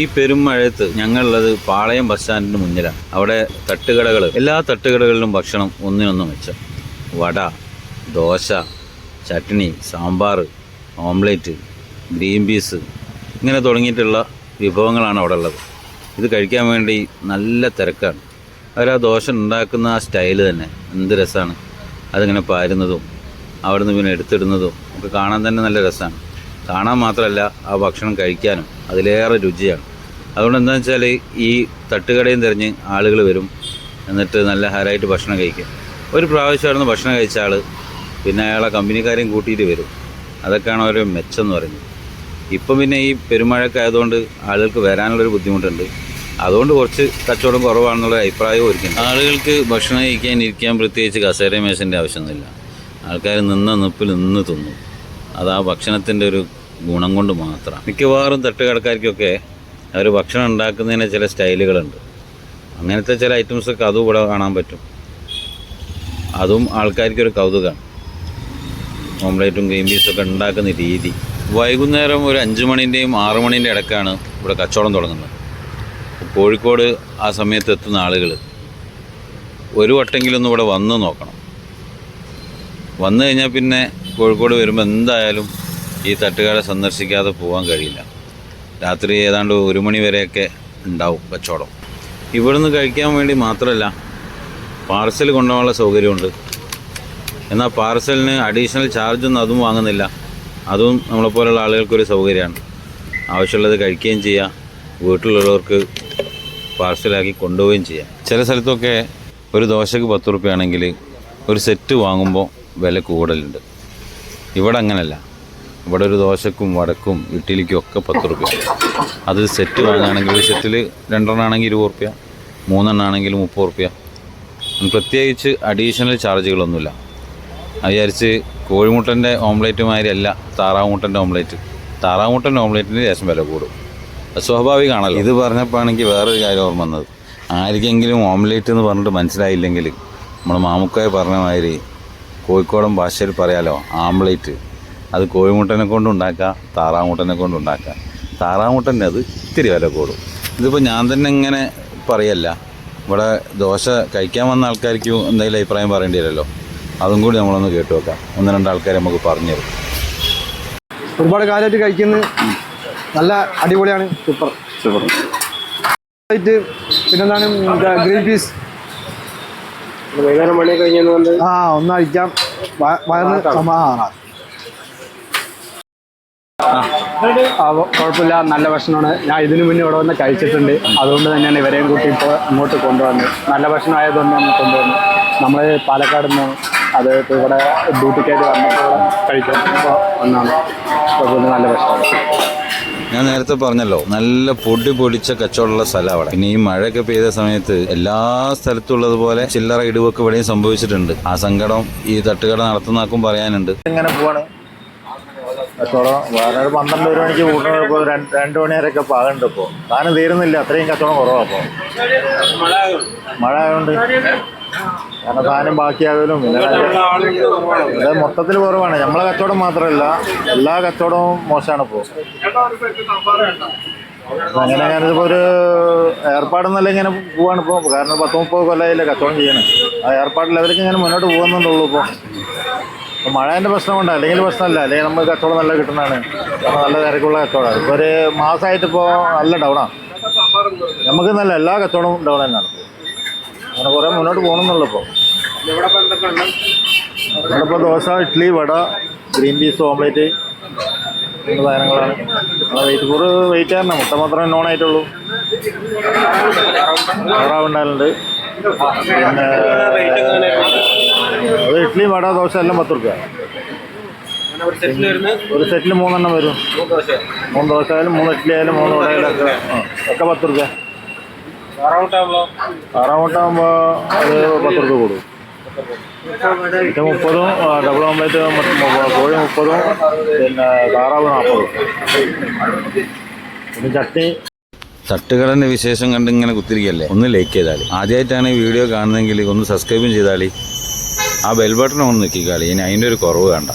ഈ പെരുമഴയത്ത് ഞങ്ങളുള്ളത് പാളയം ബസ് സ്റ്റാൻഡിന് മുന്നിലാണ്. അവിടെ തട്ടുകടകൾ എല്ലാ തട്ടുകടകളിലും ഭക്ഷണം ഒന്നിനൊന്ന് മെച്ചം vada dosa chutney sambar omelette green peas ഇങ്ങനെ തുടങ്ങിയിട്ടുള്ള വിഭവങ്ങളാണ് അവിടെ ഉള്ളത്. ഇത് കഴിക്കാൻ വേണ്ടി നല്ല തിരക്കാണ്. അവർ ആ ദോശ ഉണ്ടാക്കുന്ന ആ സ്റ്റൈൽ തന്നെ. എന്ത് രസമാണ് അതിങ്ങനെ പാരുന്നതും അവിടുന്ന് പിന്നെ എടുത്തിടുന്നതും ഒക്കെ കാണാൻ തന്നെ നല്ല രസമാണ് കാണാൻ മാത്രമല്ല ആ ഭക്ഷണം കഴിക്കാനും അതിലേറെ രുചിയാണ്. അതുകൊണ്ട് എന്താണെന്ന് വെച്ചാൽ ഈ തട്ടുകടയും തിരഞ്ഞ് ആളുകൾ വരും. എന്നിട്ട് നല്ല ഹരായിട്ട് ഭക്ഷണം കഴിക്കും. ഒരു പ്രാവശ്യം അവിടുന്ന് ഭക്ഷണം കഴിച്ച ആൾ പിന്നെ അയാളെ കമ്പനിക്കാരെയും കൂട്ടിയിട്ട് വരും. അതൊക്കെയാണ് ഒരു മെച്ചം എന്ന് പറയുന്നത്. ഇപ്പം പിന്നെ ഈ പെരുമഴയൊക്കെ ആയതുകൊണ്ട് ആളുകൾക്ക് വരാനുള്ളൊരു ബുദ്ധിമുട്ടുണ്ട്. അതുകൊണ്ട് കുറച്ച് കച്ചവടം കുറവാണെന്നുള്ള അഭിപ്രായവും ഒരുക്കുന്നു ആളുകൾക്ക് ഭക്ഷണം കഴിക്കാൻ ഇരിക്കാൻ പ്രത്യേകിച്ച് കസേര മേശന്റെ ആവശ്യമൊന്നുമില്ല. ആൾക്കാർ നിന്ന നിപ്പിൽ നിന്ന് തിന്നും. അത് ആ ഭക്ഷണത്തിന്റെ ഒരു ഗുണം കൊണ്ട് മാത്രം. മിക്കവാറും തട്ടുകടക്കാർക്കൊക്കെ അവർ ഭക്ഷണം ഉണ്ടാക്കുന്നതിന് ചില സ്റ്റൈലുകളുണ്ട്. അങ്ങനത്തെ ചില ഐറ്റംസൊക്കെ അതും ഇവിടെ കാണാൻ പറ്റും. അതും ആൾക്കാർക്കൊരു കൗതുകമാണ് ഓംലേറ്റും ഗ്രീൻ പീസൊക്കെ ഉണ്ടാക്കുന്ന രീതി. വൈകുന്നേരം ഒരു അഞ്ച് മണിന്റെയും ആറ് മണീന്റെ ഇടക്കാണ് ഇവിടെ കച്ചവടം തുടങ്ങുന്നത്. കോഴിക്കോട് ആ സമയത്ത് എത്തുന്ന ആളുകൾ ഒരു വട്ടെങ്കിലും ഒന്ന് ഇവിടെ വന്ന് നോക്കണം. വന്നു കഴിഞ്ഞാൽ പിന്നെ കോഴിക്കോട് വരുമ്പോൾ എന്തായാലും ഈ തട്ടുകട സന്ദർശിക്കാതെ പോകാൻ കഴിയില്ല. രാത്രി ഏതാണ്ട് ഒരു മണി വരെയൊക്കെ ഉണ്ടാവും കച്ചവടം. ഇവിടുന്ന് കഴിക്കാൻ വേണ്ടി മാത്രമല്ല പാർസൽ കൊണ്ടുപോകാനുള്ള സൗകര്യമുണ്ട്. എന്നാൽ പാർസലിന് അഡീഷണൽ ചാർജൊന്നും അതും വാങ്ങുന്നില്ല. അതും നമ്മളെപ്പോലുള്ള ആളുകൾക്കൊരു സൗകര്യമാണ്. ആവശ്യമുള്ളത് കഴിക്കുകയും ചെയ്യാം വീട്ടിലുള്ളവർക്ക് പാർസലാക്കി കൊണ്ടുപോവുകയും ചെയ്യാം. ചില സ്ഥലത്തൊക്കെ ഒരു ദോശക്ക് പത്ത് റുപ്യാണെങ്കിൽ ഒരു സെറ്റ് വാങ്ങുമ്പോൾ വില കൂടുതലുണ്ട്. ഇവിടെ അങ്ങനല്ല. ഇവിടെ ഒരു ദോശക്കും വടക്കും ഇഡ്ഡലിക്കും ഒക്കെ പത്ത് റുപ്യ. അത് സെറ്റ് വാങ്ങുകയാണെങ്കിൽ സെറ്റിൽ രണ്ടെണ്ണം ആണെങ്കിൽ ഇരുപത് റുപ്യ മൂന്നെണ്ണം ആണെങ്കിൽ മുപ്പത് റുപ്യ. പ്രത്യേകിച്ച് അഡീഷണൽ ചാർജുകളൊന്നുമില്ല വിചാരിച്ച് കോഴിമുട്ടന്റെ ഓംലേറ്റ് മാതിരി അല്ല താറാമുട്ടന്റെ ഓംലേറ്റ് താറാമുട്ടന്റെ ഓംലേറ്റിന് ശേഷം വില കൂടും. അത് സ്വാഭാവികമാണല്ലോ. ഇത് പറഞ്ഞപ്പോൾ ആണെങ്കിൽ വേറൊരു കാര്യം ഓർമ്മ വന്നത്. ആർക്കെങ്കിലും ഓംലേറ്റ് എന്ന് പറഞ്ഞിട്ട് മനസ്സിലായില്ലെങ്കിൽ നമ്മൾ മാമുക്കായി പറഞ്ഞ മാതിരി കോഴിക്കോടൻ ഭാഷയിൽ പറയാലോ ആംലേറ്റ് അത് കോഴിമുട്ടനെ കൊണ്ടുണ്ടാക്കുക താറാമുട്ടനെ കൊണ്ടുണ്ടാക്കുക താറാമുട്ടന്റെ അത് ഇത്തിരി വില കൂടും. ഇതിപ്പോൾ ഞാൻ തന്നെ ഇങ്ങനെ പറയല്ല. ഇവിടെ ദോശ കഴിക്കാൻ വന്ന ആൾക്കാർക്ക് എന്തെങ്കിലും അഭിപ്രായം പറയേണ്ടി വരല്ലോ അതും കൂടി നമ്മളൊന്ന് കേട്ടു വെക്കാം ഒന്ന് രണ്ട് ആൾക്കാർ നമുക്ക് പറഞ്ഞു തരും. ഒരുപാട് കാലമായിട്ട് കഴിക്കുന്നത് നല്ല അടിപൊളിയാണ്. സൂപ്പർ. സൂപ്പർ. പിന്നെന്താണ് ഗ്രീൻ പീസ്. വൈകുന്നേരം മണി കഴിഞ്ഞാൽ ആ ഒന്ന് അഴിക്കാം വ- വയറിന് സമ- ആ ആ, കുഴപ്പമില്ല നല്ല ഭക്ഷണമാണ്. ഞാൻ ഇതിനു മുന്നേ ഇവിടെ വന്ന് കഴിച്ചിട്ടുണ്ട്. അതുകൊണ്ട് തന്നെയാണ് ഇവരെയും കൂട്ടി ഇപ്പോൾ ഇങ്ങോട്ട് കൊണ്ടുവന്നത്. നല്ല ഭക്ഷണം ആയതുകൊണ്ട് നമ്മൾ കൊണ്ടുവന്നു. നമ്മൾ പാലക്കാട് നിന്ന് അത് ഇപ്പോൾ ഇവിടെ ഡ്യൂട്ടിക്കായിട്ട് വന്നപ്പോൾ കഴിക്കാൻ ഇപ്പോൾ ഒന്നാണ് കുഴപ്പമില്ല നല്ല ഭക്ഷണം ഞാൻ നേരത്തെ പറഞ്ഞല്ലോ നല്ല പൊടി പൊടിച്ച കച്ചവടമുള്ള സ്ഥലം അവിടെ. പിന്നെ ഈ മഴയൊക്കെ പെയ്ത സമയത്ത് എല്ലാ സ്ഥലത്തും ഉള്ളതുപോലെ ചില്ലറ ഇടിവൊക്കെ ഇവിടെയും സംഭവിച്ചിട്ടുണ്ട്. ആ സങ്കടം ഈ തട്ടുകട നടത്തുന്നാക്കും പറയാനുണ്ട്. എങ്ങനെ പോവാണ്. കച്ചവടം വേറെ പന്ത്രണ്ട് ഒരു മണിക്ക് കൂട്ടുന്നത് ഇപ്പോൾ രണ്ട് രണ്ട് മണി വരെയൊക്കെ പാകുണ്ട് ഇപ്പോൾ താനും തീരുന്നില്ല. അത്രയും കച്ചവടം കുറവാണ് അപ്പോൾ മഴ ആയതുകൊണ്ട് കാരണം താനും ബാക്കിയാകലും ഇത് മൊത്തത്തിൽ കുറവാണ്. നമ്മളെ കച്ചവടം മാത്രമല്ല എല്ലാ കച്ചവടവും മോശമാണ് ഇപ്പോൾ അങ്ങനെ ഞാനിതിപ്പോൾ ഒരു ഏർപ്പാടെന്നല്ല ഇങ്ങനെ പോവാണ് ഇപ്പോൾ കാരണം പത്ത് മുപ്പത് കൊല്ലമായില്ലേ കച്ചവടം ചെയ്യണം. ആ ഏർപ്പാട് ലെവലിലേക്ക് ഇങ്ങനെ മുന്നോട്ട് പോകുന്നുണ്ടുള്ളൂ ഇപ്പോൾ ഇപ്പൊ മഴേന്റെ പ്രശ്നം കൊണ്ട് അല്ലെങ്കിൽ പ്രശ്നമല്ല. അല്ലെങ്കിൽ നമുക്ക് കച്ചവടം നല്ല കിട്ടുന്നതാണ്. നല്ല തിരക്കുള്ള കച്ചവടമാണ് ഇപ്പോൾ ഒരു മാസമായിട്ട് ഇപ്പോൾ നല്ല ഡൗണാണ് നമുക്ക് നല്ല എല്ലാ കച്ചവടവും ഡൗൺ തന്നെയാണ്. അങ്ങനെ കുറേ മുന്നോട്ട് പോകണമെന്നുള്ളൂ ഇപ്പോൾ ഇവിടെ dosa idli vada green peas omelette ഇങ്ങനത്തെ സാധനങ്ങളാണ്. വെയിറ്റ് കൂറ് വെയിറ്റ് ആയിരുന്നു മുട്ട മാത്രമേ നോൺ ആയിട്ടുള്ളൂ. ഉണ്ടാകലുണ്ട് പിന്നെ അത് ഇഡ്ഡലി വട ദോശ എല്ലാം പത്ത് റുപ്യ. ഒരു സെറ്റിൽ മൂന്നെണ്ണം വരും. മൂന്ന് ദോശ ആയാലും മൂന്ന് ഇഡ്ഡലി ആയാലും മൂന്ന് വട ആയാലും ഒക്കെ ഒക്കെ പത്ത് റുപ്യ. ആറാമൂട്ടാകുമ്പോൾ അത് പത്ത് റുപ്യ കൂടും. ഇത് മുപ്പതും ഡബിൾ ഓംലേറ്റ് കോഴി മുപ്പതും പിന്നെ താറാവ് നാൽപ്പതും പിന്നെ ചട്നി തട്ടുകടന്റെ വിശേഷം കണ്ട് ഇങ്ങനെ കുത്തിരിക്കല്ലേ? ഒന്ന് ലൈക്ക് ചെയ്താൽ ആദ്യമായിട്ടാണ് ഈ വീഡിയോ കാണുന്നതെങ്കിൽ ഒന്ന് സബ്സ്ക്രൈബും ചെയ്താൽ ആ ബെൽ ബട്ടൺ ഒന്ന് നിൽക്കിക്കാളി ഇനി അതിന്റെ ഒരു കുറവ് വേണ്ട.